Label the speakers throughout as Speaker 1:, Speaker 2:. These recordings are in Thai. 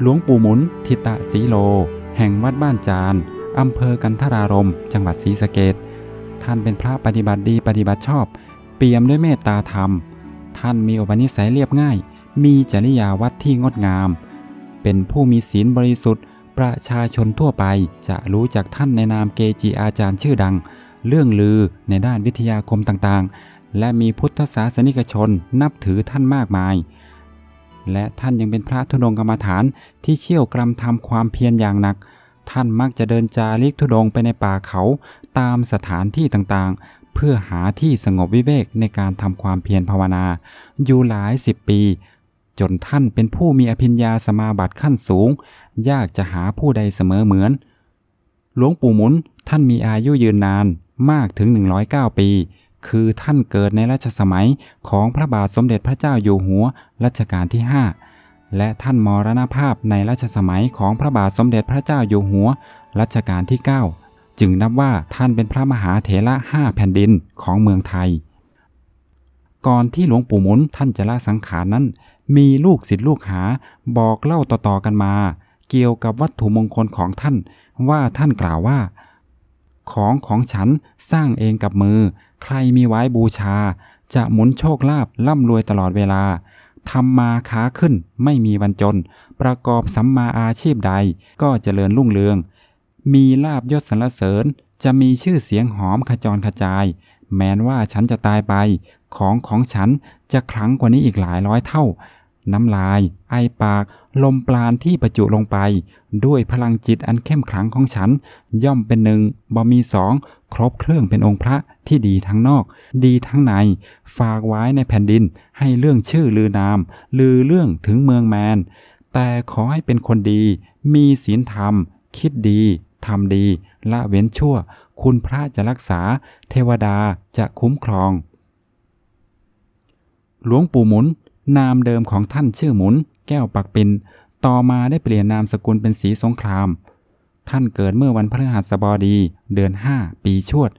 Speaker 1: หลวงปู่หมุน ทิตะสีโล แห่งวัดบ้านจานอำเภอกันทรารม จังหวัดศรีสะเกดท่านเป็นพระปฏิบัติดีปฏิบัติชอบ เปี่ยมด้วยเมตตาธรรม ท่านมีอุปนิสัยเรียบง่าย มีจริยาวัดที่งดงาม เป็นผู้มีศีลบริสุทธิ์ ประชาชนทั่วไปจะรู้จักท่านในนามเกจิอาจารย์ชื่อดัง เรื่องลือในด้านวิทยาคมต่างๆ และมีพุทธศาสนิกชนนับถือท่านมากมาย และท่านยังเป็นพระธุดงกรรมฐานที่เชี่ยวกรำทำความเพียรอย่างหนัก ท่านมักจะเดินจาริกธุดงไปในป่าเขาตามสถานที่ต่างๆ เพื่อหาที่สงบวิเวกในการทำความเพียรภาวนา อยู่หลายสิบปี จนท่านเป็นผู้มีอภิญญาสมาบัติขั้นสูง ยากจะหาผู้ใดเสมอเหมือน หลวงปู่หมุนท่านมีอายุยืนนานมากถึง 109 ปี คือท่านเกิดในรัชสมัยของพระบาทสมเด็จพระเจ้าอยู่หัวรัชกาลที่ 5 และท่านมรณภาพในรัชสมัยของพระบาทสมเด็จพระเจ้าอยู่หัวรัชกาลที่ 9 จึงนับว่าท่านเป็นพระมหาเถระห้าแผ่นดินของเมืองไทย ก่อนที่หลวงปู่หมุนท่านจะละสังขารนั้น มีลูกศิษย์ลูกหาบอกเล่าต่อๆกันมา เกี่ยวกับวัตถุมงคลของท่านว่าท่านกล่าวว่า ของของฉันสร้างเองกับมือ ใครมีไว้บูชา จะหมุนโชคลาภร่ำรวยตลอดเวลาทำมาค้าขึ้นไม่มีวันจน ประกอบสัมมาอาชีพใดก็เจริญรุ่งเรือง มีลาบยศสรรเสริญ จะมีชื่อเสียงหอมขจรขจาย แม้นว่าฉันจะตายไป ของของฉันจะครั้งกว่านี้อีกหลายร้อยเท่า น้ำลาย ไอปาก ลมปราณที่ประจุลงไป ด้วยพลังจิตอันเข้มขลังของฉัน ย่อมเป็นหนึ่งบ่มีสอง ครบเครื่องเป็นองค์พระที่ดีทั้งนอก ดีทั้งใน ฝากไว้ในแผ่นดิน ให้เรื่องชื่อลือนาม ลือเรื่องถึงเมืองแมน แต่ขอให้เป็นคนดี มีศีลธรรม คิดดีทำดี ละเว้นชั่ว คุณพระจะรักษา เทวดาจะคุ้มครอง หลวงปู่หมุน นามเดิมของท่านชื่อหมุน แก้วปักปิน ต่อมาได้เปลี่ยนนามสกุลเป็นสีสงคราม ท่านเกิดเมื่อวันพฤหัสบดี เดือน 5 ปีชวด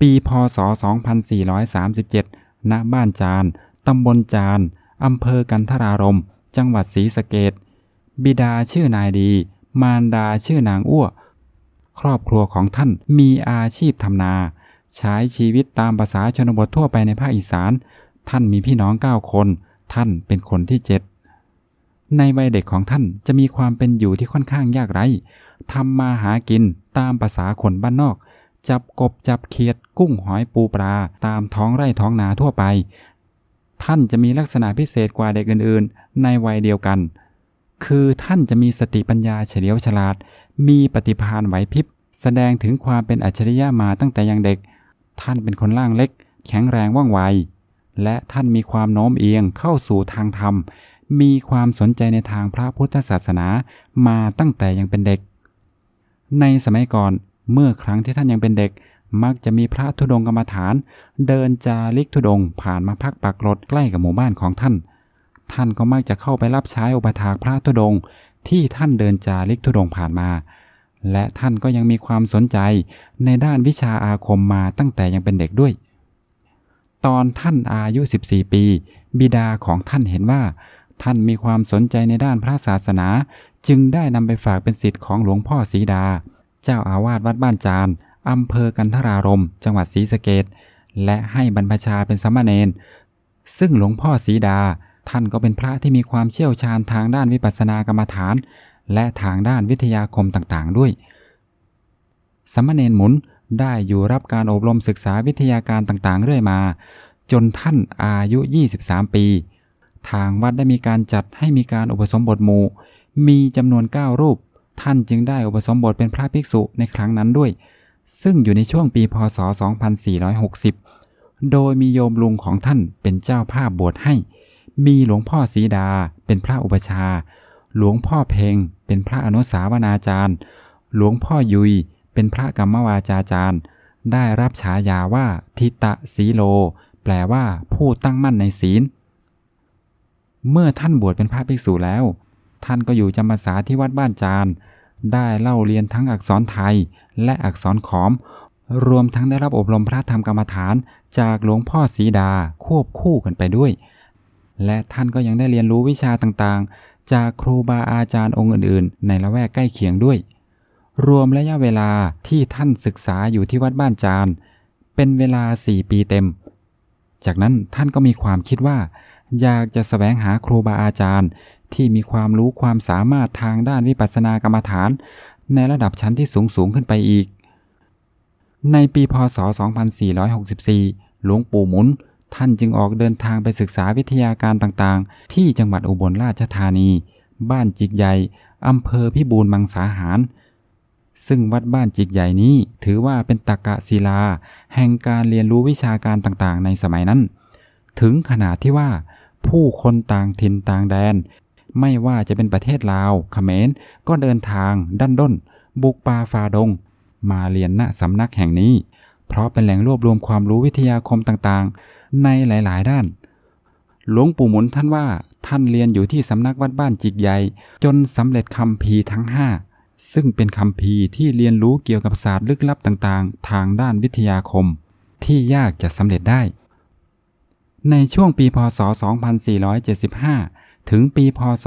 Speaker 1: ปีพศ 2437 ณ บ้านจาน ตำบลจาน อำเภอกันทรารม จังหวัดศรีสะเกดบิดาชื่อนายดี มารดาชื่อนางอ้วครอบครัวของท่านมีอาชีพทำนา ใช้ชีวิตตามภาษาชนบททั่วไปในภาคอีสาน ท่านมีพี่น้องเก้าคน ท่านเป็นคนที่เจ็ดในวัยเด็กของท่านจะมีความเป็นอยู่ที่ค่อนข้างยากไร้ ทำมาหากินตามภาษาคนบ้านนอก จับกบจับเขียด กุ้งหอยปูปลา ตามท้องไร่ท้องนาทั่วไป ท่านจะมีลักษณะพิเศษกว่าเด็กอื่นๆ ในวัยเดียวกัน คือท่านจะมีสติปัญญาเฉลียวฉลาด มีปฏิภาณไหวพริบ แสดงถึงความเป็นอัจฉริยะมาตั้งแต่ยังเด็ก ท่านเป็นคนร่างเล็ก แข็งแรงว่องไวและท่านมีความโน้มเอียงเข้าสู่ทางธรรม มีความสนใจในทางพระพุทธศาสนามาตั้งแต่ยังเป็นเด็ก ในสมัยก่อนเมื่อครั้งที่ท่านยังเป็นเด็ก มักจะมีพระธุดงกรรมฐาน เดินจาริกธุดงผ่านมาพักปักรถใกล้กับหมู่บ้านของท่าน ท่านก็มักจะเข้าไปรับใช้อุปถากพระธุดงที่ท่านเดินจาริกธุดงผ่านมา และท่านก็ยังมีความสนใจในด้านวิชาอาคมมาตั้งแต่ยังเป็นเด็กด้วย ตอนท่านอายุ 14 ปี บิดาของท่านเห็นว่า ท่านมีความสนใจในด้านพระศาสนา จึงได้นำไปฝากเป็นศิษย์ของหลวงพ่อศรีดา เจ้าอาวาสวัดบ้านจานอำเภอกันทรารม จังหวัดศรีสะเกดและให้บรรพชาเป็นสามเณรซึ่งหลวงพ่อศรีดา ท่านก็เป็นพระที่มีความเชี่ยวชาญทางด้านวิปัสสนากรรมฐาน และทางด้านวิทยาคมต่างๆ ด้วยสามเณรหมุนได้อยู่รับการอบรมศึกษาวิทยาการต่างๆ เรื่อยมา จนท่านอายุ 23 ปี ทางวัดได้มีการจัดให้มีการอุปสมบทหมู่ มีจำนวน 9 รูป ท่านจึงได้อุปสมบทเป็นพระภิกษุในครั้งนั้นด้วย ซึ่งอยู่ในช่วงปีพศ 2460 โดยมีโยมลุงของท่านเป็นเจ้าภาพบวชให้ มีหลวงพ่อศรีดาเป็นพระอุปชา หลวงพ่อเพงเป็นพระอนุสาวนาจารย์ หลวงพ่อยุยเป็นพระกรรมวาจาจารย์ ได้รับฉายาว่าทิตะสีโล แปลว่าผู้ตั้งมั่นในศีล เมื่อท่านบวชเป็นพระภิกษุแล้ว ท่านก็อยู่จำพรรษาที่วัดบ้านจาน ได้เล่าเรียนทั้งอักษรไทยและอักษรขอม รวมทั้งได้รับอบรมพระธรรมกรรมฐาน จากหลวงพ่อศรีดาควบคู่กันไปด้วย และท่านก็ยังได้เรียนรู้วิชาต่างๆ จากครูบาอาจารย์องค์อื่นๆ ในละแวกใกล้เคียงด้วย รวมระยะเวลาที่ท่านศึกษาอยู่ที่วัดบ้านจานเป็นเวลา 4 ปีเต็ม จากนั้นท่านก็มีความคิดว่า อยากจะสแสวงหาครูบาอาจารย์ ที่มีความรู้ความสามารถทางด้านวิปัสสนากรรมฐาน ในระดับชั้นที่สูงสูงขึ้นไปอีก ในปีพศ 2464 หลวงปู่หมุน ท่านจึงออกเดินทางไปศึกษาวิทยาการต่างๆ ที่จังหวัดอุบลราชธานี บ้านจิกใหญ่อำเภอพิบูลมังสาหาร ซึ่งวัดบ้านจิกใหญ่นี้ถือว่าเป็นตะกะศิลา แห่งการเรียนรู้วิชาการต่างๆ ในสมัยนั้น ถึงขนาดที่ว่าผู้คนต่างถิ่นต่างแดน ไม่ว่าจะเป็นประเทศลาวเขมรก็เดินทางดันด้น บุกป่าฟาดง มาเรียนณสำนักแห่งนี้ เพราะเป็นแหล่งรวบรวมความรู้วิทยาคมต่างๆ ในหลายๆ ด้าน หลวงปู่หมุนท่านว่าท่านเรียนอยู่ที่สำนักวัดบ้านจิกใหญ่ จนสำเร็จคำพีร์ทั้ง5ซึ่งเป็นคำพีร์ที่เรียนรู้เกี่ยวกับศาสตร์ลึกลับต่างๆ ทางด้านวิทยาคม ที่ยากจะสำเร็จได้ ในช่วงปีพศ 2475 ถึงปีพศ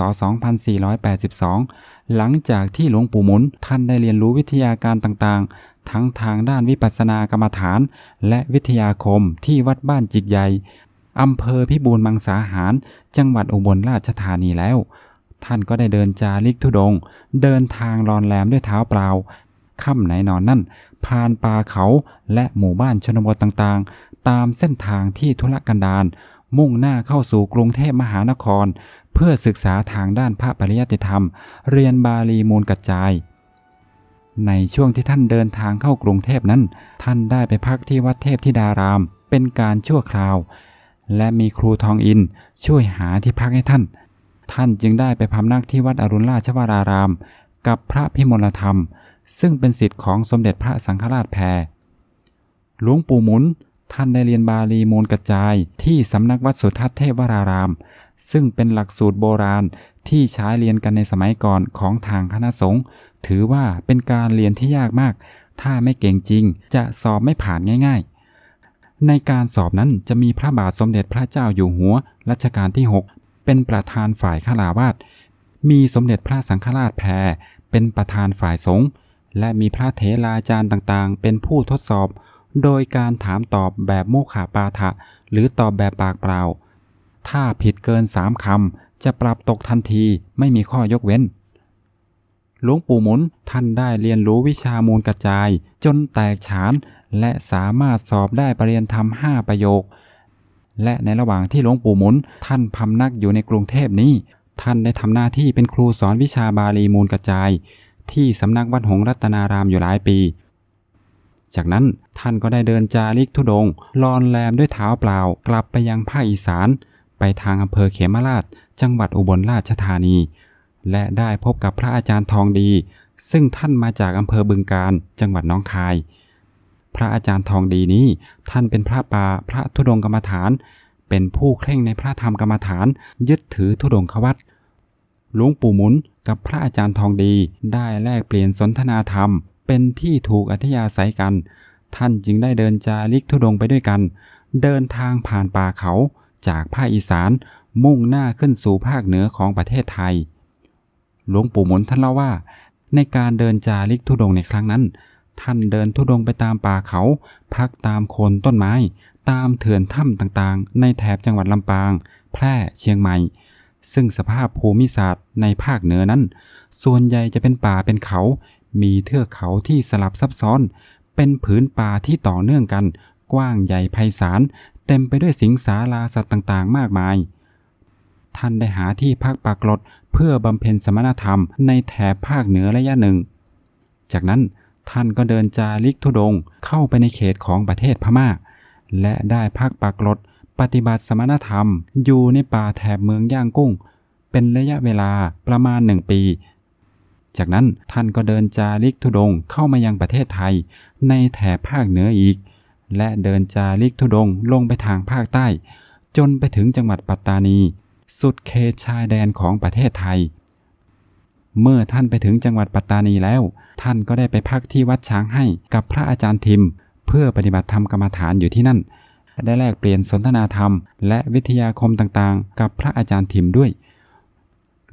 Speaker 1: 2482 หลังจากที่หลวงปู่หมุนท่านได้เรียนรู้วิทยาการต่างๆ ทั้งทางด้านวิปัสสนากรรมฐาน และวิทยาคมที่วัดบ้านจิกใหญ่อำเภอพิบูลมังสาหาร จังหวัดอุบลราชธานีแล้ว ท่านก็ได้เดินจาริกธุดง เดินทางรอนแรมด้วยเท้าเปล่าค่ำไหนนอนนั่น ผ่านป่าเขาและหมู่บ้านชนบทต่างๆ ตามเส้นทางที่ทุรกันดารมุ่งหน้าเข้าสู่กรุงเทพมหานคร เพื่อศึกษาทางด้านพระปริยัติธรรม เรียนบาลีมูลกระจาย ในช่วงที่ท่านเดินทางเข้ากรุงเทพนั้น ท่านได้ไปพักที่วัดเทพธิดาราม เป็นการชั่วคราว และมีครูทองอินช่วยหาที่พักให้ท่าน ท่านจึงได้ไปพำนักที่วัดอรุณราชวราราม กับพระพิมลธรรม ซึ่งเป็นสิทธิ์ของสมเด็จพระสังฆราชแพรหลวงปู่หมุนท่านได้เรียนบาลีมูลกระจายที่สำนักวัดสุทัศน์เทพวราราม ซึ่งเป็นหลักสูตรโบราณที่ใช้เรียนกันในสมัยก่อนของทางคณะสงฆ์ถือว่าเป็นการเรียนที่ยากมาก ถ้าไม่เก่งจริง จะสอบไม่ผ่านง่าย ๆ ในการสอบนั้นจะมีพระบาทสมเด็จพระเจ้าอยู่หัวรัชกาลที่ 6 เป็นประธานฝ่ายข้าราชามีสมเด็จพระสังฆราชแพรเป็นประธานฝ่ายสงฆ์และมีพระเถราจารย์ต่างๆ เป็นผู้ทดสอบ โดยการถามตอบแบบโมขาปาฐะหรือตอบแบบปากเปล่า ถ้าผิดเกินสามคำจะปรับตกทันทีไม่มีข้อยกเว้น หลวงปู่หมุนท่านได้เรียนรู้วิชามูลกระจาย จนแตกฉาน และสามารถสอบได้ปรริญญาธรรมห้าประโยค และในระหว่างที่หลวงปู่หมุน ท่านพำนักอยู่ในกรุงเทพนี้ ท่านได้ทำหน้าที่เป็นครูสอนวิชาบาลีมูลกระจาย ที่สำนักวัดหงรัตนารามอยู่หลายปีจากนั้นท่านก็ได้เดินจาริกธุดง ลอนแรมด้วยเท้าเปล่า กลับไปยังภาคอีสาน ไปทางอำเภอเขมราช จังหวัดอุบลราชธานี และได้พบกับพระอาจารย์ทองดี ซึ่งท่านมาจากอำเภอบึงการ จังหวัดน้องคาย พระอาจารย์ทองดีนี้ ท่านเป็นพระป่าพระธุดงกรรมฐาน เป็นผู้เคร่งในพระธรรมกรรมฐาน ยึดถือธุดงควัตหลวงปู่หมุนกับพระอาจารย์ทองดีได้แลกเปลี่ยนสนทนาธรรม เป็นที่ถูกอัธยาศัยกัน ท่านจึงได้เดินจาริกธุดงไปด้วยกัน เดินทางผ่านป่าเขา จากภาคอีสาน มุ่งหน้าขึ้นสู่ภาคเหนือของประเทศไทย หลวงปู่หมุนท่านเล่าว่า ในการเดินจาริกธุดงในครั้งนั้น ท่านเดินธุดงไปตามป่าเขา พักตามโคนต้นไม้ ตามเถื่อนถ้ำต่างๆ ในแถบจังหวัดลำปาง แพร่เชียงใหม่ ซึ่งสภาพภูมิศาสตร์ในภาคเหนือนั้น ส่วนใหญ่จะเป็นป่าเป็นเขา มีเทือกเขาที่สลับซับซ้อน เป็นผืนป่าที่ต่อเนื่องกันกว้างใหญ่ไพศาล เต็มไปด้วยสิงสาราสัตว์ต่างๆ มากมาย ท่านได้หาที่พักปากรดเพื่อบำเพ็ญสมณธรรมในแถบภาคเหนือระยะหนึ่ง จากนั้นท่านก็เดินจาริกธุดงเข้าไปในเขตของประเทศพม่า และได้พักปากรดปฏิบัติสมณธรรม อยู่ในป่าแถบเมืองย่างกุ้ง เป็นระยะเวลาประมาณหนึ่งปี จากนั้นท่านก็เดินจาริกธุดงเข้ามายังประเทศไทย ในแถบภาคเหนืออีก และเดินจาริกธุดงลงไปทางภาคใต้ จนไปถึงจังหวัดปัตตานี สุดเขตชายแดนของประเทศไทย เมื่อท่านไปถึงจังหวัดปัตตานีแล้ว ท่านก็ได้ไปพักที่วัดช้างให้กับพระอาจารย์ทิม เพื่อปฏิบัติธรรมกรรมฐานอยู่ที่นั่น ได้แลกเปลี่ยนสนทนาธรรม และวิทยาคมต่างๆ กับพระอาจารย์ทิมด้วย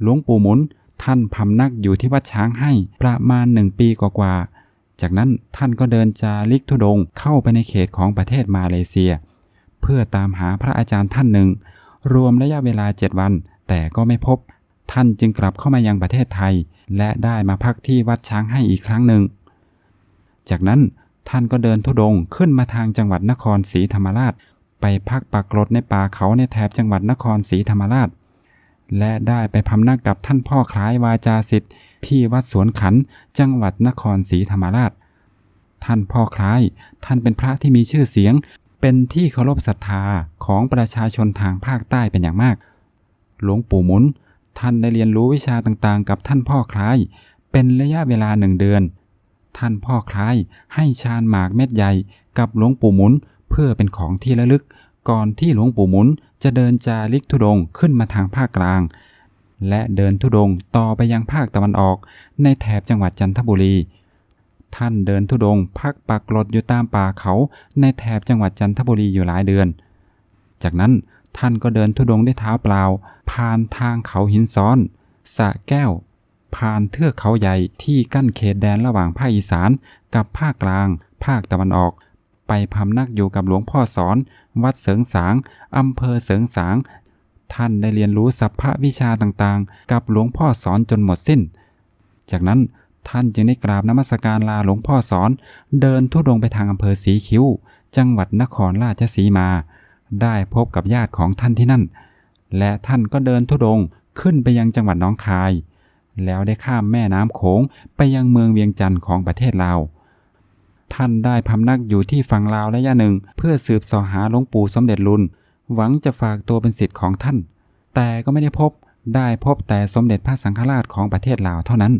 Speaker 1: หลวงปู่หมุนท่านพำนักอยู่ที่วัดช้างให้ประมาณหนึ่งปีกว่าๆ จากนั้นท่านก็เดินจาริกธุดงเข้าไปในเขตของประเทศมาเลเซีย เพื่อตามหาพระอาจารย์ท่านหนึ่ง รวมระยะเวลาเจ็ดวัน แต่ก็ไม่พบ ท่านจึงกลับเข้ามายังประเทศไทย และได้มาพักที่วัดช้างให้อีกครั้งหนึ่ง จากนั้นท่านก็เดินธุดงขึ้นมาทางจังหวัดนครศรีธรรมราช ไปพักปักกรดในป่าเขาในแถบจังหวัดนครศรีธรรมราช และได้ไปพำนักกับท่านพ่อคล้ายวาจาสิทธิ์ ที่วัดสวนขัน จังหวัดนครศรีธรรมราช ท่านพ่อคล้าย ท่านเป็นพระที่มีชื่อเสียง เป็นที่เคารพศรัทธาของประชาชนทางภาคใต้เป็นอย่างมาก หลวงปู่หมุน ท่านได้เรียนรู้วิชาต่างๆ กับท่านพ่อคล้าย เป็นระยะเวลาหนึ่งเดือน ท่านพ่อคล้ายให้ชาญหมากเม็ดใหญ่กับหลวงปู่หมุนเพื่อเป็นของที่ระลึก ก่อนที่หลวงปู่หมุนจะเดินจาริกธุดงขึ้นมาทางภาคกลาง และเดินธุดงต่อไปยังภาคตะวันออก ในแถบจังหวัดจันทบุรี ท่านเดินธุดงพักปักกรดอยู่ตามป่าเขา ในแถบจังหวัดจันทบุรีอยู่หลายเดือน จากนั้นท่านก็เดินธุดงด้วยเท้าเปล่า ผ่านทางเขาหินซ้อนสะแก้ว ผ่านเทือกเขาใหญ่ที่กั้นเขตแดนระหว่างภาคอีสาน กับภาคกลาง ภาคตะวันออก ไปพำนักอยู่กับหลวงพ่อสอน วัดเสริงสางอำเภอเสริงสาง ท่านได้เรียนรู้สัพพะวิชาต่างๆ กับหลวงพ่อสอนจนหมดสิ้น จากนั้นท่านจึงได้กราบนมัสการลาหลวงพ่อสอน เดินทุดงไปทางอำเภอสีคิ้ว จังหวัดนครราชสีมา ได้พบกับญาติของท่านที่นั่น และท่านก็เดินทุดงค์ขึ้นไปยังจังหวัดน้องคาย แล้วได้ข้ามแม่น้ำโขงไปยังเมืองเวียงจันทร์ของประเทศลาวท่านได้พำนักอยู่ที่ฝั่งลาวระยะหนึ่ง เพื่อสืบสอหาหลวงปู่สมเด็จลุน หวังจะฝากตัวเป็นศิษย์ของท่าน แต่ก็ไม่ได้พบได้พบแต่สมเด็จพระสังฆราชของประเทศลาวเท่านั้น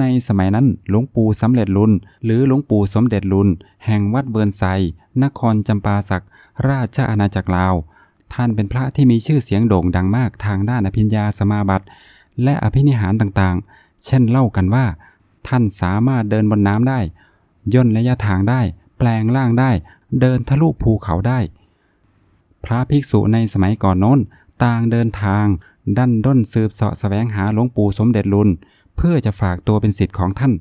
Speaker 1: ในสมัยนั้นหลวงปู่สำเร็จลุนหรือหลวงปู่สมเด็จลุนแห่งวัดเบิร์นไซนครจำปาสักราชอาณาจักรลาว ท่านเป็นพระที่มีชื่อเสียงโด่งดังมากทางด้านอภิญญาสมาบัติ และอภินิหารต่างๆ เช่นเล่ากันว่า ท่านสามารถเดินบนน้ำได้ ย่นระยะทางได้ แปลงร่างได้ เดินทะลุภูเขาได้ พระภิกษุในสมัยก่อนโน้น ต่างเดินทาง ดันด้นสืบเสาะแสวงหาหลวงปู่สมเด็จลุน เพื่อจะฝากตัวเป็นศิษย์ของท่าน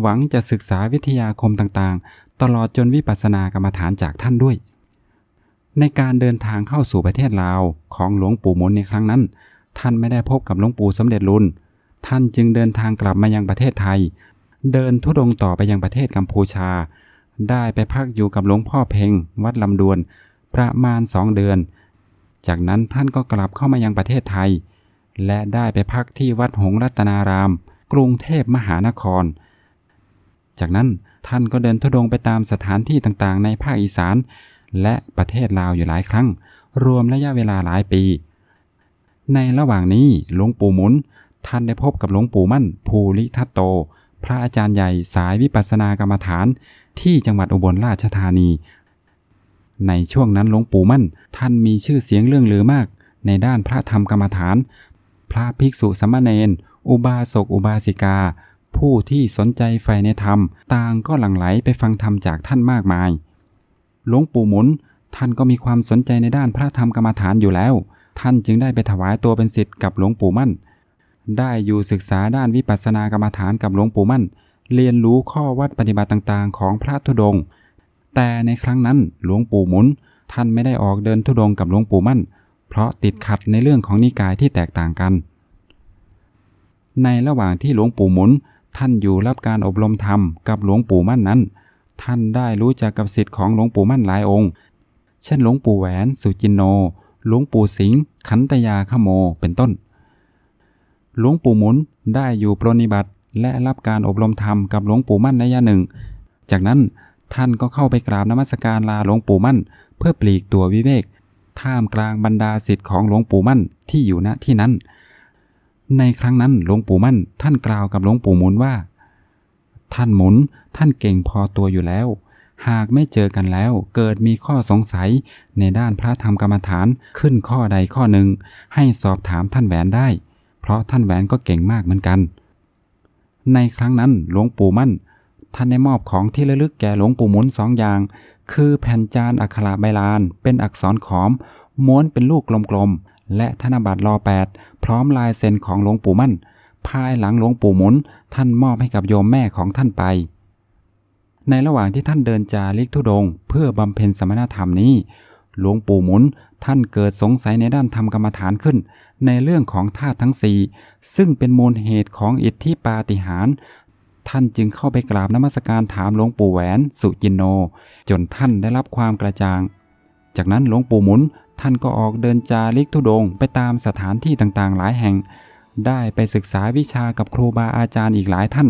Speaker 1: หวังจะศึกษาวิทยาคมต่างๆ ตลอดจนวิปัสสนากรรมฐานจากท่านด้วย ในการเดินทางเข้าสู่ประเทศลาวของหลวงปู่หมุนในครั้งนั้น ท่านไม่ได้พบกับหลวงปู่สมเด็จลุน ท่านจึงเดินทางกลับมายังประเทศไทย เดินทุดงค์ต่อไปยังประเทศกัมพูชา ได้ไปพักอยู่กับหลวงพ่อเพ็งวัดลำดวน ประมาณสองเดือน จากนั้นท่านก็กลับเข้ามายังประเทศไทย และได้ไปพักที่วัดหงรัตนาราม กรุงเทพมหานคร จากนั้นท่านก็เดินทุดงไปตามสถานที่ต่างๆ ในภาคอีสาน และประเทศลาวอยู่หลายครั้ง รวมระยะเวลาหลายปี ในระหว่างนี้หลวงปู่หมุน ท่านได้พบกับหลวงปู่มั่น ภูริทัตโต พระอาจารย์ใหญ่สายวิปัสสนากรรมฐาน ที่จังหวัดอุบลราชธานี ในช่วงนั้นหลวงปู่มั่น ท่านมีชื่อเสียงเรื่องลือมาก ในด้านพระธรรมกรรมฐาน พระภิกษุสามเณรอุบาสกอุบาสิกา ผู้ที่สนใจใฝ่ในธรรม ต่างก็หลั่งไหลไปฟังธรรมจากท่านมากมาย หลวงปู่หมุน ท่านก็มีความสนใจในด้านพระธรรมกรรมฐานอยู่แล้ว ท่านจึงได้ไปถวายตัวเป็นศิษย์กับหลวงปู่มั่น ได้อยู่ศึกษาด้านวิปัสสนากรรมฐานกับหลวงปู่มั่น เรียนรู้ข้อวัดปฏิบัติต่างๆ ของพระธุดงค์ แต่ในครั้งนั้นหลวงปู่หมุน ท่านไม่ได้ออกเดินธุดงกับหลวงปู่มั่น เพราะติดขัดในเรื่องของนิกายที่แตกต่างกัน ในระหว่างที่หลวงปู่หมุน ท่านอยู่รับการอบรมธรรมกับหลวงปู่มั่นนั้น ท่านได้รู้จักกับศิษย์ของหลวงปู่มั่นหลายองค์ เช่นหลวงปู่แหวนสุจินโน หลวงปู่สิงห์ขันตยาขโม เป็นต้น หลวงปู่หมุนได้อยู่ปรนนิบัติและรับการอบรมธรรมกับหลวงปู่มั่นในยะหนึ่ง จากนั้น ท่านก็เข้าไปกราบนมัสการลาหลวงปู่มั่น เพื่อปลีกตัววิเวก ท่ามกลางบรรดาศิษย์ของหลวงปู่มั่นที่อยู่ณที่นั้น ในครั้งนั้นหลวงปู่มั่น ท่านกล่าวกับหลวงปู่หมุนว่า ท่านหมุน ท่านเก่งพอตัวอยู่แล้ว หากไม่เจอกันแล้ว เกิดมีข้อสงสัยในด้านพระธรรมกรรมฐานขึ้นข้อใดข้อหนึ่ง ให้สอบถามท่านแหวนได้ เพราะท่านแหวนก็เก่งมากเหมือนกัน ในครั้งนั้นหลวงปู่มั่น ท่านได้มอบของที่ระลึกแก่หลวงปู่หมุนสองอย่าง คือแผ่นจานอักขระใบลาน เป็นอักษรขอม ม้วนเป็นลูกกลมๆ และธนบัตรรอแปดพร้อมลายเซ็นของหลวงปู่มั่น ภายหลังหลวงปู่หมุน ท่านมอบให้กับโยมแม่ของท่านไป ในระหว่างที่ท่านเดินจาริกธุดง เพื่อบำเพ็ญสมณธรรมนี้ หลวงปู่หมุนท่านเกิดสงสัยในด้านธรรมกรรมฐานขึ้น ในเรื่องของธาตุทั้งสี่ซึ่งเป็นมูลเหตุของอิทธิปาฏิหาริย์ ท่านจึงเข้าไปกราบนมัสการถามหลวงปู่แหวนสุจินโน จนท่านได้รับความกระจ่าง จากนั้นหลวงปู่หมุนท่านก็ออกเดินจาริกธุดงไปตามสถานที่ต่างๆ หลายแห่ง ได้ไปศึกษาวิชากับครูบาอาจารย์อีกหลายท่าน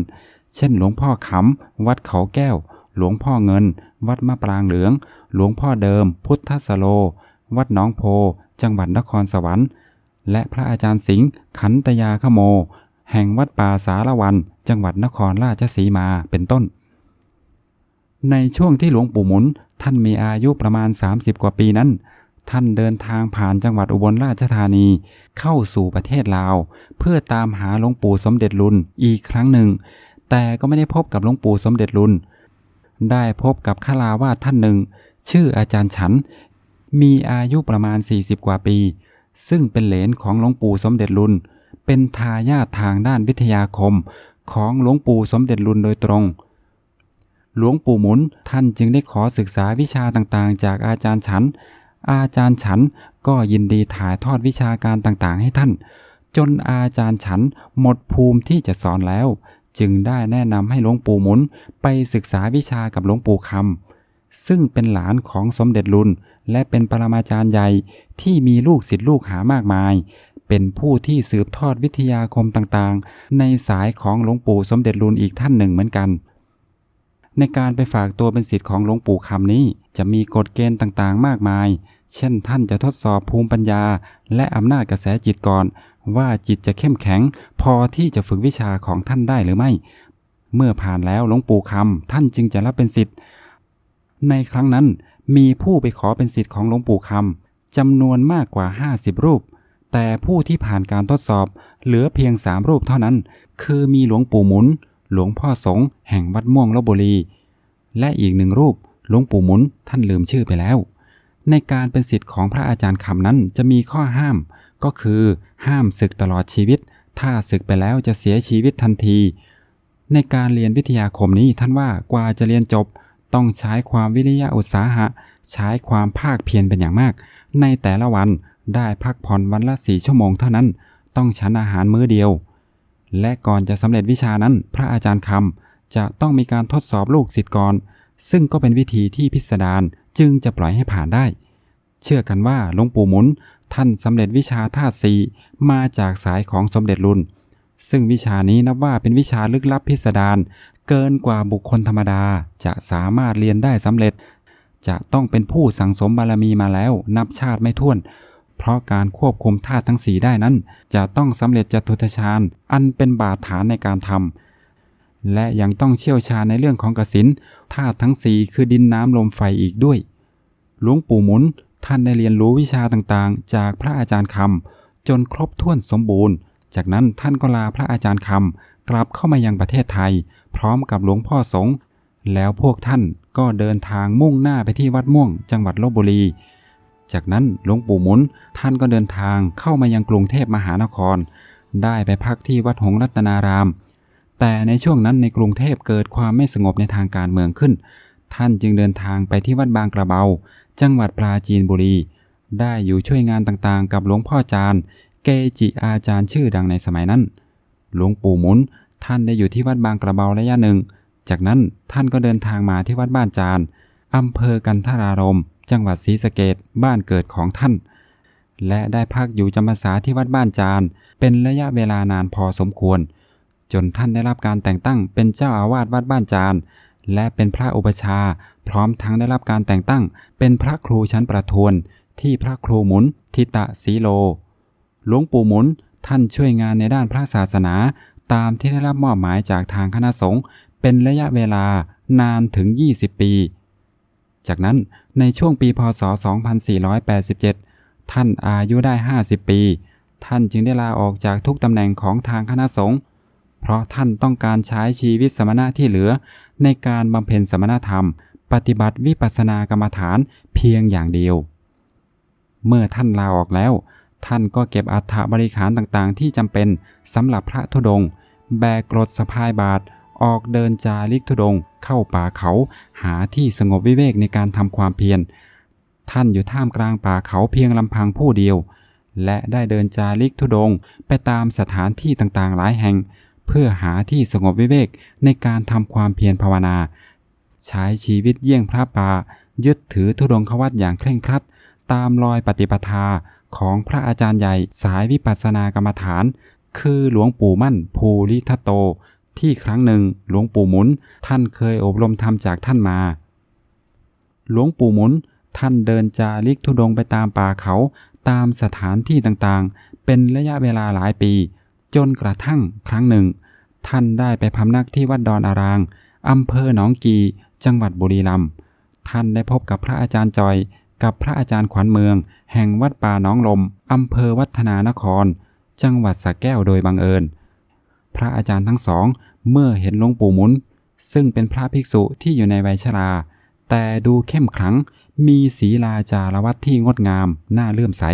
Speaker 1: เช่น หลวงพ่อขำวัดเขาแก้ว หลวงพ่อเงิน วัดมะปรางเหลือง หลวงพ่อเดิม พุทธสโล วัดหนองโพ จังหวัดนครสวรรค์ และพระอาจารย์สิงห์ขันตยาขโม แห่งวัดป่าสารวัน จังหวัดนครราชสีมาเป็นต้น ในช่วงที่หลวงปู่หมุน ท่านมีอายุประมาณ 30 กว่าปีนั้น ท่านเดินทางผ่านจังหวัดอุบลราชธานี เข้าสู่ประเทศลาว เพื่อตามหาหลวงปู่สมเด็จลุนอีกครั้งหนึ่ง แต่ก็ไม่ได้พบกับหลวงปู่สมเด็จลุนได้พบกับข้าลาวาสท่านหนึ่ง ชื่ออาจารย์ฉัน มีอายุประมาณ 40 กว่าปี ซึ่งเป็นเหลนของหลวงปู่สมเด็จลุน เป็นทายาททางด้านวิทยาคม ของหลวงปู่สมเด็จลุนโดยตรง หลวงปู่หมุนท่านจึงได้ขอศึกษาวิชาต่างๆ จากอาจารย์ฉัน อาจารย์ฉันก็ยินดีถ่ายทอดวิชาการต่างๆ ให้ท่าน จนอาจารย์ฉันหมดภูมิที่จะสอนแล้ว จึงได้แนะนำให้หลวงปู่หมุนไปศึกษาวิชากับหลวงปู่คำซึ่งเป็นหลานของสมเด็จลุนและเป็นปรมาจารย์ใหญ่ที่มีลูกศิษย์ลูกหามากมาย เป็นผู้ที่สืบทอดวิทยาคมต่างๆ ในสายของหลวงปู่สมเด็จลุนอีกท่านหนึ่งเหมือนกัน ในการไปฝากตัวเป็นศิษย์ของหลวงปู่คำนี้ จะมีกฎเกณฑ์ต่างๆ มากมาย เช่นท่านจะทดสอบภูมิปัญญา และอำนาจกระแสจิตก่อน ว่าจิตจะเข้มแข็ง พอที่จะฝึกวิชาของท่านได้หรือไม่ เมื่อผ่านแล้วหลวงปู่คำท่านจึงจะรับเป็นศิษย์ในครั้งนั้นมีผู้ไปขอเป็นศิษย์ของหลวงปู่คำจำนวนมากกว่า 50 รูป แต่ผู้ที่ผ่านการทดสอบเหลือเพียงสามรูปเท่านั้น คือมีหลวงปู่หมุน หลวงพ่อสงฆ์แห่งวัดม่วงลบบุรี และอีกหนึ่งรูปหลวงปู่หมุนท่านลืมชื่อไปแล้ว ในการเป็นศิษย์ของพระอาจารย์คำนั้นจะมีข้อห้าม ก็คือห้ามศึกตลอดชีวิต ถ้าศึกไปแล้วจะเสียชีวิตทันที ในการเรียนวิทยาคมนี้ท่านว่ากว่าจะเรียนจบ ต้องใช้ความวิริยะอุตสาหะ ใช้ความภาคเพียรเป็นอย่างมาก ในแต่ละวัน ได้พักผ่อนวันละสี่ชั่วโมงเท่านั้น ต้องฉันอาหารมื้อเดียว และก่อนจะสำเร็จวิชานั้น พระอาจารย์คำจะต้องมีการทดสอบลูกศิษย์ก่อน ซึ่งก็เป็นวิธีที่พิสดารจึงจะปล่อยให้ผ่านได้ เชื่อกันว่าหลวงปู่หมุนท่านสำเร็จวิชาธาตุสีมาจากสายของสมเด็จลุนซึ่งวิชานี้นับว่าเป็นวิชาลึกลับพิสดารเกินกว่าบุคคลธรรมดาจะสามารถเรียนได้สำเร็จ จะต้องเป็นผู้สั่งสมบารมีมาแล้วนับชาติไม่ถ้วน เพราะการควบคุมธาตุทั้งสีได้นั้น จะต้องสำเร็จจตุทชาญอันเป็นบาดฐานในการทำและยังต้องเชี่ยวชาญในเรื่องของกสินธาตุทั้งสีคือดินน้ำลมไฟอีกด้วยหลวงปู่หมุนท่านได้เรียนรู้วิชาต่างๆ จากพระอาจารย์คำจนครบถ้วนสมบูรณ์ จากนั้นท่านก็ลาพระอาจารย์คำกลับเข้ามายังประเทศไทย พร้อมกับหลวงพ่อสงฆ์แล้วพวกท่านก็เดินทางมุ่งหน้าไปที่วัดม่วง จังหวัดลบบุรี จากนั้นหลวงปู่หมุนท่านก็เดินทางเข้ามายังกรุงเทพมหานคร ได้ไปพักที่วัดหงรัตนาราม แต่ในช่วงนั้นในกรุงเทพเกิดความไม่สงบในทางการเมืองขึ้น ท่านจึงเดินทางไปที่วัดบางกระเบา จังหวัดปราจีนบุรี ได้อยู่ช่วยงานต่างๆ กับหลวงพ่อจานเกจิอาจารย์ชื่อดังในสมัยนั้น หลวงปู่หมุนท่านได้อยู่ที่วัดบางกระเบาระยะหนึ่ง จากนั้นท่านก็เดินทางมาที่วัดบ้านจานอำเภอกันทรารม จังหวัดศรีสะเกดบ้านเกิดของท่าน และได้พักอยู่จำพรรษาที่วัดบ้านจาน เป็นระยะเวลานานพอสมควร จนท่านได้รับการแต่งตั้งเป็นเจ้าอาวาสวัดบ้านจาน และเป็นพระอุปชา พร้อมทั้งได้รับการแต่งตั้ง เป็นพระครูชั้นประทวน ที่พระครูหมุนทิตะสีโล หลวงปู่หมุนท่านช่วยงานในด้านพระศาสนา ตามที่ได้รับมอบหมายจากทางคณะสงฆ์เป็นระยะเวลานานถึง 20 ปี จากนั้นในช่วงปีพศ 2487 ท่านอายุได้ 50 ปี ท่านจึงได้ลาออกจากทุกตำแหน่งของทางคณะสงฆ์เพราะท่านต้องการใช้ชีวิตสมณะที่เหลือ ในการบำเพ็ญสมณธรรม ปฏิบัติวิปัสสนากรรมฐานเพียงอย่างเดียว เมื่อท่านลาออกแล้ว ท่านก็เก็บอัฐบริขารต่างๆ ที่จำเป็นสำหรับพระธุดงค์แบกกรดสะพายบาท ออกเดินจาริกธุดงค์ เข้าป่าเขา หาที่สงบวิเวกในการทำความเพียร ท่านอยู่ท่ามกลางป่าเขาเพียงลำพังผู้เดียว และได้เดินจาริกธุดงไปตามสถานที่ต่างๆ หลายแห่ง เพื่อหาที่สงบวิเวกในการทำความเพียรภาวนา ใช้ชีวิตเยี่ยงพระป่ายึดถือธุดงควัตอย่างเคร่งครัด ตามรอยปฏิปทาของพระอาจารย์ใหญ่สายวิปัสสนากรรมฐาน คือหลวงปู่มั่นภูริทัตโต ที่ครั้งหนึ่งหลวงปู่หมุน ท่านเคยอบรมธรรมจากท่านมา หลวงปู่หมุน ท่านเดินจาริกธุดงไปตามป่าเขา ตามสถานที่ต่างๆ เป็นระยะเวลาหลายปี จนกระทั่งครั้งหนึ่ง ท่านได้ไปพำนักที่วัดดอนอารางอำเภอหนองกี จังหวัดบุรีรัมย์ท่านได้พบกับพระอาจารย์จอย กับพระอาจารย์ขวัญเมือง แห่งวัดป่าหนองลมอำเภอวัฒนานคร จังหวัดสระแก้วโดยบังเอิญ พระอาจารย์ทั้งสอง เมื่อเห็นหลวงปู่หมุน ซึ่งเป็นพระภิกษุที่อยู่ในวัยชรา แต่ดูเข้มขลัง มีศีลาจารวัตที่งดงาม น่าเลื่อมใส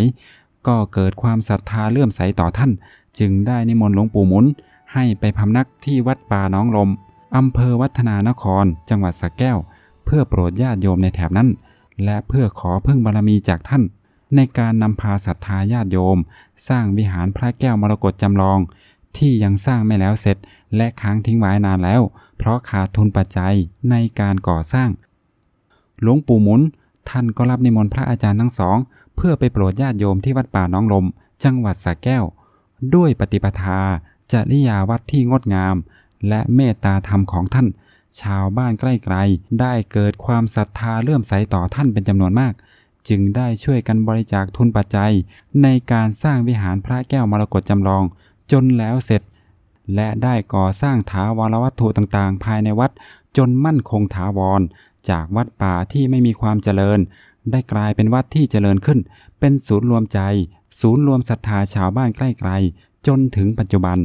Speaker 1: ก็เกิดความศรัทธาเลื่อมใสต่อท่าน จึงได้นิมนต์หลวงปู่หมุน ให้ไปพำนักที่วัดป่าน้องลมอำเภอวัฒนานคร จังหวัดสระแก้ว เพื่อโปรดญาติโยมในแถบนั้น และเพื่อขอพึ่งบารมีจากท่าน ในการนำพาศรัทธาญาติโยม สร้างวิหารพระแก้วมรกตจำลอง ที่ยังสร้างไม่แล้วเสร็จ และค้างทิ้งไว้นานแล้ว เพราะขาดทุนปัจจัยในการก่อสร้าง หลวงปู่หมุน ท่านก็รับนิมนต์พระอาจารย์ทั้งสอง เพื่อไปโปรดญาติโยมที่วัดป่าน้องลม จังหวัดสระแก้ว ด้วยปฏิปทาจริยาวัดที่งดงาม และเมตตาธรรมของท่าน ชาวบ้านใกล้ไกลได้เกิดความศรัทธาเลื่อมใสต่อท่านเป็นจำนวนมากจึงได้ช่วยกันบริจาคทุนปัจจัย ในการสร้างวิหารพระแก้วมรกตจำลอง จนแล้วเสร็จ และได้ก่อสร้างถาวรวัตถุต่างๆ ภายในวัดจนมั่นคงถาวร จากวัดป่าที่ไม่มีความเจริญ ได้กลายเป็นวัดที่เจริญขึ้น เป็นศูนย์รวมใจ ศูนย์รวมศรัทธาชาวบ้านใกล้ไกลจนถึงปัจจุบัน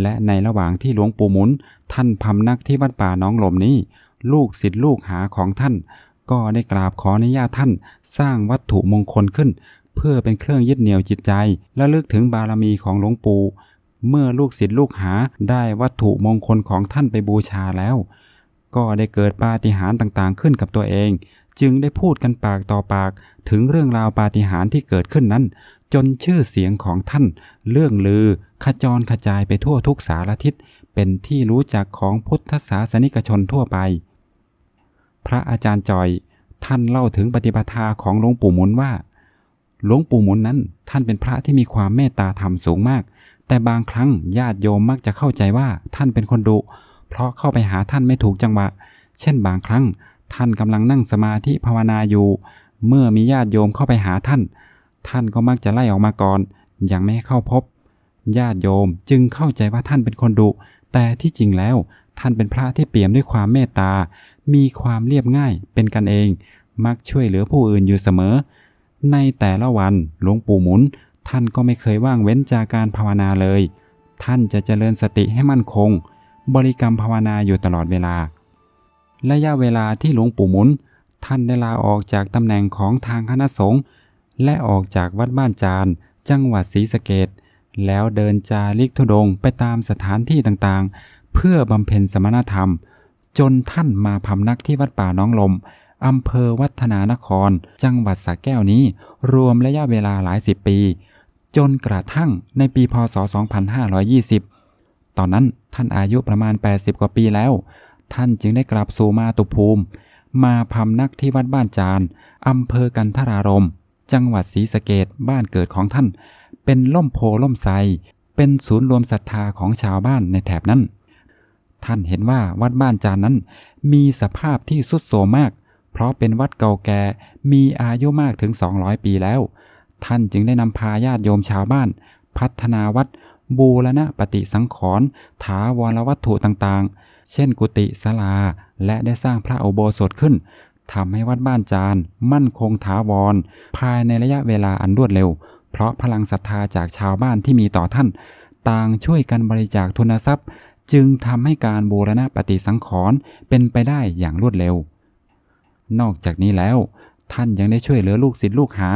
Speaker 1: และในระหว่างที่หลวงปู่หมุน ท่านพำนักที่วัดป่าน้องลมนี้ ลูกศิษย์ลูกหาของท่าน ก็ได้กราบขออนุญาตท่าน สร้างวัตถุมงคลขึ้น เพื่อเป็นเครื่องยึดเหนี่ยวจิตใจ และลึกถึงบารมีของหลวงปู่ เมื่อลูกศิษย์ลูกหาได้วัตถุมงคลของท่านไปบูชาแล้ว ก็ได้เกิดปาฏิหาริย์ต่างๆ ขึ้นกับตัวเอง จึงได้พูดกันปากต่อปาก ถึงเรื่องราวปาฏิหาริย์ที่เกิดขึ้นนั้น จนชื่อเสียงของท่าน เรื่องลือขจรขจายไปทั่วทุกสารทิศเป็นที่รู้จักของพุทธศาสนิกชนทั่วไป พระอาจารย์จอย ท่านเล่าถึงปฏิปทาของหลวงปู่หมุนว่า หลวงปู่หมุนนั้น ท่านเป็นพระที่มีความเมตตาธรรมสูงมาก แต่บางครั้งญาติโยมมักจะเข้าใจว่าท่านเป็นคนดุ เพราะเข้าไปหาท่านไม่ถูกจังหวะ เช่นบางครั้ง ท่านกำลังนั่งสมาธิภาวนาอยู่ เมื่อมีญาติโยมเข้าไปหาท่าน ท่านก็มักจะไล่ออกมาก่อน ยังไม่ให้เข้าพบ ญาติโยมจึงเข้าใจว่าท่านเป็นคนดุ แต่ที่จริงแล้ว ท่านเป็นพระที่เปี่ยมด้วยความเมตตา มีความเรียบง่ายเป็นกันเอง มักช่วยเหลือผู้อื่นอยู่เสมอ ในแต่ละวันหลวงปู่หมุน ท่านก็ไม่เคยว่างเว้นจากการภาวนาเลย ท่านจะเจริญสติให้มั่นคง บริกรรมภาวนาอยู่ตลอดเวลา ระยะเวลาที่หลวงปู่หมุน ท่านได้ลาออกจากตำแหน่งของทางคณะสงฆ์และออกจากวัดบ้านจานจังหวัดศรีสะเกดแล้วเดินจาริกธุดงไปตามสถานที่ต่างๆ เพื่อบำเพ็ญสมณธรรม จนท่านมาพำนักที่วัดป่าน้องลม อำเภอวัฒนานคร จังหวัดสระแก้วนี้ รวมระยะเวลาหลายสิบปี จนกระทั่งในปีพศ 2520 ตอนนั้นท่านอายุประมาณ 80 กว่าปีแล้ว ท่านจึงได้กลับสู่มาตุภูมิ มาพำนักที่วัดบ้านจานอำเภอกันทรารม จังหวัดศรีสะเกดบ้านเกิดของท่าน เป็นล่มโพล่มไทรเป็นศูนย์รวมศรัทธาของชาวบ้านในแถบนั้นท่านเห็นว่าวัดบ้านจานนั้นมีสภาพที่สุดโทรมมาก เพราะเป็นวัดเก่าแก่มีอายุมากถึง 200 ปีแล้ว ท่านจึงได้นำพาญาติโยมชาวบ้าน พัฒนาวัด บูรณะปฏิสังขรณ์ถาวรวัตถุต่างๆ เช่นกุฏิศาลา และได้สร้างพระอุโบสถขึ้นทำให้วัดบ้านจานมั่นคงถาวร ภายในระยะเวลาอันรวดเร็ว เพราะพลังศรัทธาจากชาวบ้านที่มีต่อท่าน ต่างช่วยกันบริจาคทุนทรัพย์ จึงทำให้การบูรณะปฏิสังขรณ์เป็นไปได้อย่างรวดเร็ว นอกจากนี้แล้ว ท่านยังได้ช่วยเหลือลูกศิษย์ลูกหา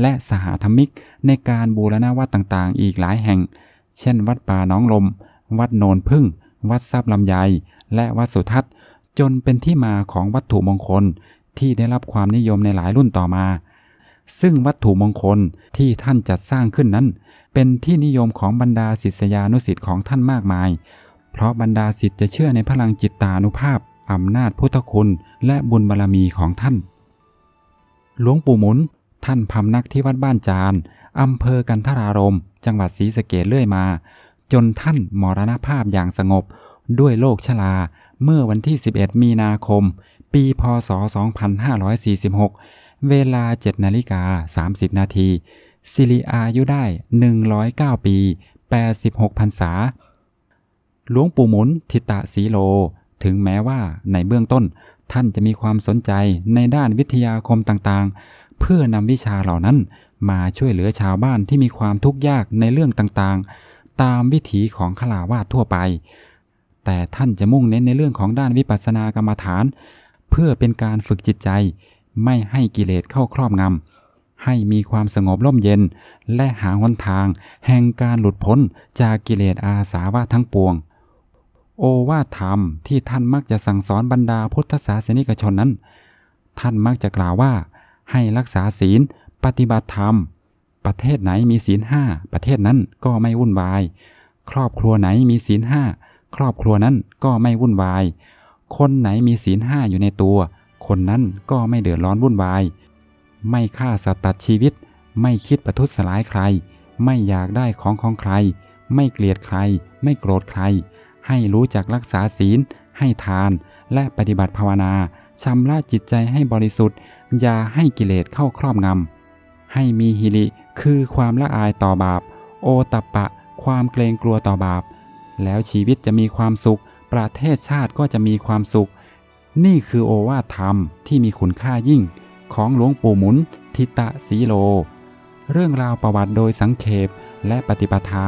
Speaker 1: และสหธรรมิก ในการบูรณะวัดต่างๆ อีกหลายแห่ง เช่น วัดป่าน้องลม วัดโนนพึ่ง วัดทรัพย์ลำไย และวัดสุทัศน์ จนเป็นที่มาของวัตถุมงคลที่ได้รับความนิยมในหลายรุ่นต่อมา ซึ่งวัตถุมงคลที่ท่านจัดสร้างขึ้นนั้น เป็นที่นิยมของบรรดาศิษยานุศิษย์ของท่านมากมาย เพราะบรรดาศิษย์จะเชื่อในพลังจิตตานุภาพอำนาจพุทธคุณ และบุญบารรมีของท่าน หลวงปู่หมุน ท่านพำนักที่วัดบ้านจานอำเภอกันทรารม จังหวัดศรีสะเกษเรื่อยมา จนท่านมรณภาพอย่างสงบ ด้วยโรคชราเมื่อวันที่ 11 มีนาคม ปีพศ 2546 เวลา 7 นาฬิกา 30 นาทีสิริอายุได้ 109 ปี 86พรรษา หลวงปู่หมุนทิตะสีโล ถึงแม้ว่าในเบื้องต้น ท่านจะมีความสนใจในด้านวิทยาคมต่างๆ เพื่อนำวิชาเหล่านั้นมาช่วยเหลือชาวบ้านที่มีความทุกข์ยากในเรื่องต่างๆ ตามวิถีของขลาวาสทั่วไป แต่ท่านจะมุ่งเน้นในเรื่องของด้านวิปัสสนากรรมฐาน เพื่อเป็นการฝึกจิตใจ ไม่ให้กิเลสเข้าครอบงำ ให้มีความสงบร่มเย็น และหาหนทาง แห่งการหลุดพ้นจากกิเลสอาสาวะทั้งปวง โอวาทธรรมที่ท่านมักจะสั่งสอนบรรดาพุทธศาสนิกชนนั้น ท่านมักจะกล่าวว่า ให้รักษาศีล ปฏิบัติธรรม ประเทศไหนมีศีลห้าประเทศนั้นก็ไม่วุ่นวาย ครอบครัวไหนมีศีลห้าครอบครัวนั้นก็ไม่วุ่นวาย คนไหนมีศีลห้าอยู่ในตัว คนนั้นก็ไม่เดือดร้อนวุ่นวาย ไม่ฆ่าสัตว์ตัดชีวิต ไม่คิดประทุษร้ายใคร ไม่อยากได้ของของใคร ไม่เกลียดใคร ไม่โกรธใคร ให้รู้จักรักษาศีล ให้ทาน และปฏิบัติภาวนาชำระจิตใจให้บริสุทธิ์ อย่าให้กิเลสเข้าครอบงำ ให้มีฮิริคือความละอายต่อบาป โอตัปปะ ความเกรงกลัวต่อบาป แล้วชีวิตจะมีความสุข ประเทศชาติก็จะมีความสุข นี่คือโอวาทธรรมที่มีคุณค่ายิ่ง ของหลวงปู่หมุน ทิตะสีโล เรื่องราวประวัติโดยสังเขปและปฏิปทา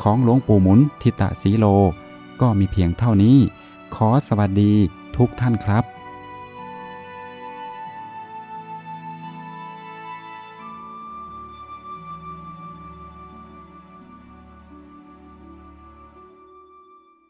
Speaker 1: ของหลวงปู่หมุน ทิตะสีโล ก็มีเพียงเท่านี้ ขอสวัสดีทุกท่านครับ